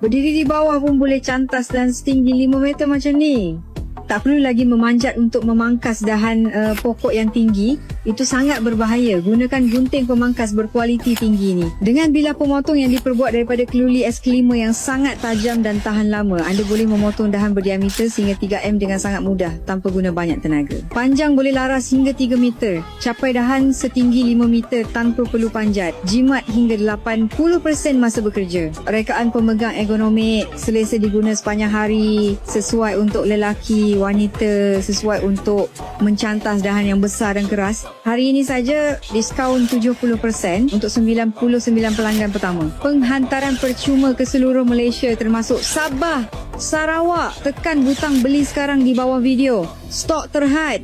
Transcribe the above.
Berdiri di bawah pun boleh cantas dan setinggi 5 meter macam ni. Tak perlu lagi memanjat untuk memangkas dahan uh, pokok yang tinggi. Itu sangat berbahaya. Gunakan gunting pemangkas berkualiti tinggi ni. Dengan bilah pemotong yang diperbuat daripada keluli es kelima yang sangat tajam dan tahan lama, anda boleh memotong dahan berdiameter sehingga 3M dengan sangat mudah tanpa guna banyak tenaga. Panjang boleh laras hingga 3 meter. Capai dahan setinggi 5 meter tanpa perlu panjat. Jimat hingga 80% masa bekerja. Rekaan pemegang ergonomik, selesa diguna sepanjang hari, sesuai untuk lelaki, wanita, sesuai untuk mencantas dahan yang besar dan keras. Hari ini saja diskaun 70% untuk 99 pelanggan pertama. Penghantaran percuma ke seluruh Malaysia termasuk Sabah, Sarawak. Tekan butang beli sekarang di bawah video. Stok terhad.